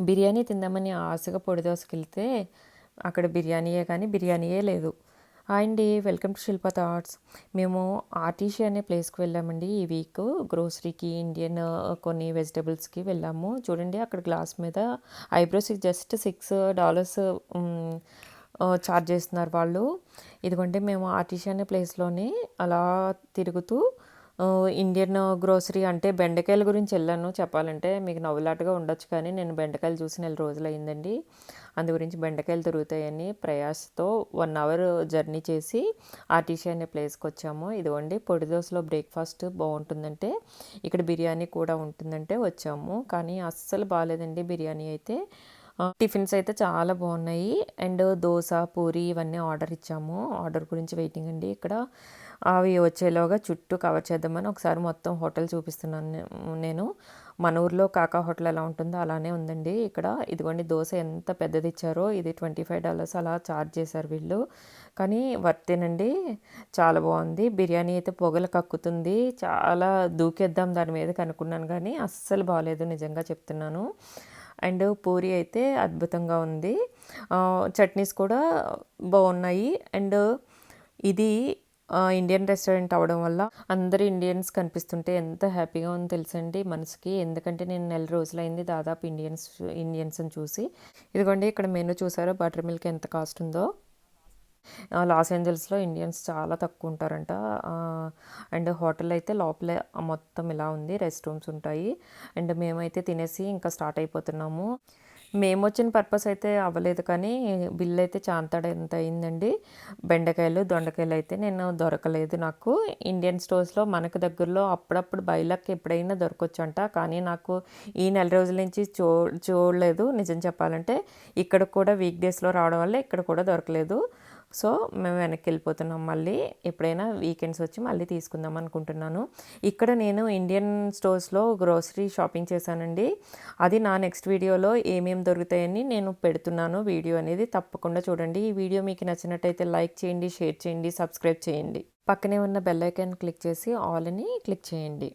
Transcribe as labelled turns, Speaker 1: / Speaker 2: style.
Speaker 1: బిర్యానీ తిందామని ఆశగా పొడి దోశకి అక్కడ బిర్యానీయే కానీ బిర్యానీయే లేదు. అండి వెల్కమ్ టు శిల్ప థాట్స్. మేము ఆర్టీసీ అనే ప్లేస్కి వెళ్ళామండి. ఈ వీక్ గ్రోసరీకి ఇండియన్ కొన్ని వెజిటబుల్స్కి వెళ్ళాము. చూడండి అక్కడ గ్లాస్ మీద ఐబ్రోస్కి జస్ట్ సిక్స్ డాలర్స్ ఛార్జ్ చేస్తున్నారు వాళ్ళు. ఇదిగోండి మేము ఆర్టీసీ అనే ప్లేస్లోనే అలా తిరుగుతూ ఇండియన్ గ్రోసరీ అంటే బెండకాయల గురించి వెళ్ళాను. చెప్పాలంటే మీకు నవ్వులాటగా ఉండొచ్చు కానీ నేను బెండకాయలు చూసి నెల రోజులు అయిందండి. అందు గురించి బెండకాయలు దొరుకుతాయని ప్రయాసతో వన్ అవర్ జర్నీ చేసి ఆర్టీసీ అనే ప్లేస్కి వచ్చాము. ఇదిగోండి పొడి దోశలో బ్రేక్ఫాస్ట్ బాగుంటుందంటే ఇక్కడ బిర్యానీ కూడా ఉంటుందంటే వచ్చాము. కానీ అస్సలు బాగాలేదండి బిర్యానీ అయితే. టిఫిన్స్ అయితే చాలా బాగున్నాయి. అండ్ దోశ పూరి ఇవన్నీ ఆర్డర్ ఇచ్చాము. ఆర్డర్ గురించి వెయిటింగ్ అండి ఇక్కడ. అవి వచ్చేలోగా చుట్టూ కవర్ చేద్దామని ఒకసారి మొత్తం హోటల్ చూపిస్తున్నాను నేను. మన ఊర్లో కాకా హోటల్ ఎలా ఉంటుందో అలానే ఉందండి ఇక్కడ. ఇదిగోండి దోశ ఎంత పెద్దది ఇచ్చారో ఇది ట్వంటీ ఫైవ్ డాలర్స్ అలా ఛార్జ్ చేశారు వీళ్ళు. కానీ వర్తేనండి చాలా బాగుంది. బిర్యానీ అయితే పొగలు కక్కుతుంది. చాలా దూకేద్దాం దాని మీద కనుక్కున్నాను కానీ అస్సలు బాగాలేదు నిజంగా చెప్తున్నాను. అండ్ పూరి అయితే అద్భుతంగా ఉంది. చట్నీస్ కూడా బాగున్నాయి. అండ్ ఇది ఇండియన్ రెస్టారెంట్ అవడం వల్ల అందరు ఇండియన్స్ కనిపిస్తుంటే ఎంత హ్యాపీగా ఉందో తెలుసండి మనసుకి. ఎందుకంటే నేను నెల రోజులైంది దాదాపు ఇండియన్స్ ఇండియన్స్ని చూసి. ఇదిగోండి ఇక్కడ మెనూ చూసారో? బటర్ మిల్క్ ఎంత కాస్ట్ ఉందో. లాస్ ఏంజల్స్లో ఇండియన్స్ చాలా తక్కువ ఉంటారంట అండ్ హోటల్ అయితే లోపలే మొత్తం ఇలా ఉంది రెస్ట్ రూమ్స్ ఉంటాయి. అండ్ మేమైతే తినేసి ఇంకా స్టార్ట్ అయిపోతున్నాము. మేము వచ్చిన పర్పస్ అయితే అవ్వలేదు కానీ బిల్ అయితే చాంతాడ ఎంత అయిందండి బెండకాయలు దొండకాయలు అయితే నేను దొరకలేదు నాకు. ఇండియన్ స్టోర్స్లో మనకు దగ్గరలో అప్పుడప్పుడు బయలకి ఎప్పుడైనా దొరకొచ్చంట. కానీ నాకు ఈ నెల రోజుల నుంచి చూ చూడలేదు. నిజం చెప్పాలంటే ఇక్కడ కూడా వీక్ డేస్లో రావడం వల్ల ఇక్కడ కూడా దొరకలేదు. సో మేము వెనక్కి వెళ్ళిపోతున్నాం మళ్ళీ. ఎప్పుడైనా వీకెండ్స్ వచ్చి మళ్ళీ తీసుకుందాం అనుకుంటున్నాను. ఇక్కడ నేను ఇండియన్ స్టోర్స్లో గ్రోసరీ షాపింగ్ చేశానండి. అది నా నెక్స్ట్ వీడియోలో ఏమేమి దొరుకుతాయని నేను పెడుతున్నాను. వీడియో అనేది తప్పకుండా చూడండి. ఈ వీడియో మీకు నచ్చినట్టయితే లైక్ చేయండి షేర్ చేయండి సబ్స్క్రైబ్ చేయండి. పక్కనే ఉన్న బెల్ ఐకాన్ క్లిక్ చేసి ఆల్ అని క్లిక్ చేయండి.